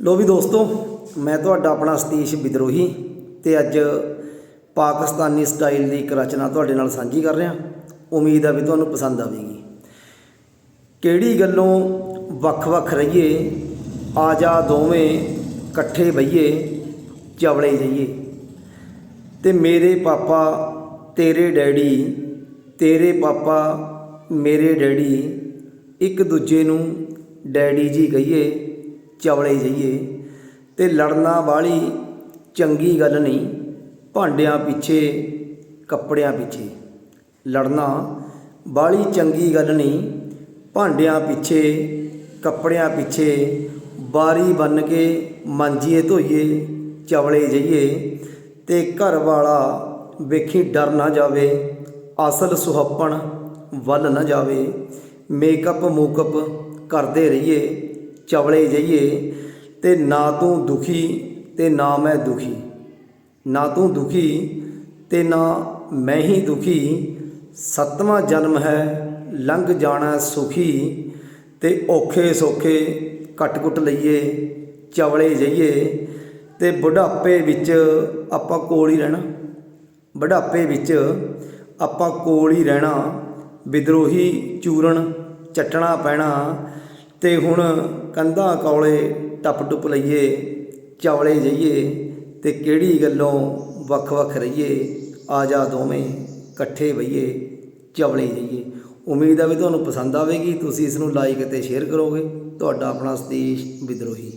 ਲੋ ਵੀ ਦੋਸਤੋ, ਮੈਂ ਤੁਹਾਡਾ ਆਪਣਾ ਸਤੀਸ਼ ਵਿਦਰੋਹੀ ਤੇ ਅੱਜ ਪਾਕਿਸਤਾਨੀ ਸਟਾਈਲ ਦੀ ਇੱਕ ਰਚਨਾ ਤੁਹਾਡੇ ਨਾਲ ਸਾਂਝੀ ਕਰ ਰਿਹਾ। ਉਮੀਦ ਆ ਵੀ ਤੁਹਾਨੂੰ ਪਸੰਦ ਆਵੇਗੀ। ਕਿਹੜੀ ਗੱਲੋਂ ਵੱਖ-ਵੱਖ ਰਹੀਏ ਆ ਜਾ ਦੋਵੇਂ ਇਕੱਠੇ ਬਈਏ, ਚਵਲੇ ਜਈਏ। ਤੇ ਮੇਰੇ ਪਾਪਾ, ਤੇਰੇ ਡੈਡੀ, ਤੇਰੇ ਪਾਪਾ, ਮੇਰੇ ਡੈਡੀ, ਇੱਕ ਦੂਜੇ ਨੂੰ ਡੈਡੀ ਜੀ ਕਹੀਏ ਚਵਲੇ ਜਈਏ ਤੇ ਲੜਨਾ ਵਾਲੀ ਚੰਗੀ ਗੱਲ ਨਹੀਂ, ਭਾਂਡਿਆਂ ਪਿੱਛੇ, ਕੱਪੜਿਆਂ ਪਿੱਛੇ। ਲੜਨਾ ਬਾਲੀ ਚੰਗੀ ਗੱਲ ਨਹੀਂ, ਭਾਂਡਿਆਂ ਪਿੱਛੇ, ਕੱਪੜਿਆਂ ਪਿੱਛੇ ਬਾਰੀ ਬਨ ਕੇ ਮੰਜੀਏ ਧੋਈਏ, ਚਵਲੇ ਜਾਈਏ ਤੇ ਘਰ ਵਾਲਾ ਵੇਖੀ ਡਰ ਨਾ ਜਾਵੇ, ਅਸਲ ਸੁਹੱਪਣ ਵੱਲ ਨਾ ਜਾਵੇ ਮੇਕਅਪ ਮੂਕਅਪ ਕਰਦੇ ਰਹੀਏ। ਚਵਲੇ ਜਈਏ ਤੇ ਨਾ ਤੂੰ ਦੁਖੀ ਤੇ ਨਾ ਮੈਂ ਦੁਖੀ। ਨਾ ਤੂੰ ਦੁਖੀ ਤੇ ਨਾ ਮੈਂ ਹੀ ਦੁਖੀ। ਸੱਤਵਾਂ ਜਨਮ ਹੈ, ਲੰਘ ਜਾਣਾ ਸੁਖੀ ਤੇ ਔਖੇ ਸੌਖੇ ਕੱਟ-ਕੁੱਟ ਲਈਏ, ਚਵਲੇ ਜਈਏ ਤੇ ਬੁਢਾਪੇ ਵਿੱਚ ਆਪਾਂ ਕੋਲ ਹੀ ਰਹਿਣਾ। ਬੁਢਾਪੇ ਵਿੱਚ ਆਪਾਂ ਕੋਲ ਹੀ ਰਹਿਣਾ, ਵਿਦਰੋਹੀ ਚੂਰਨ, ਚੱਟਣਾ ਪੈਣਾ ਤੇ ਹੁਣ ਕੰਧਾਂ ਕੌਲੇ ਟੱਪ ਟੁੱਪ ਲਈਏ ਚਵਲੇ ਜਈਏ ਤੇ ਕਿਹੜੀ ਗੱਲੋਂ ਵੱਖ-ਵੱਖ ਰਹੀਏ, ਆ ਜਾ ਦੋਵੇਂ ਇਕੱਠੇ ਬਈਏ ਚਵਲੇ ਜਈਏ। ਉਮੀਦ ਹੈ ਵੀ ਤੁਹਾਨੂੰ ਪਸੰਦ ਆਵੇਗੀ, ਤੁਸੀਂ ਇਸ ਨੂੰ ਲਾਈਕ ਅਤੇ ਸ਼ੇਅਰ ਕਰੋਗੇ। ਤੁਹਾਡਾ ਆਪਣਾ ਸਤੀਸ਼ ਵਿਦਰੋਹੀ।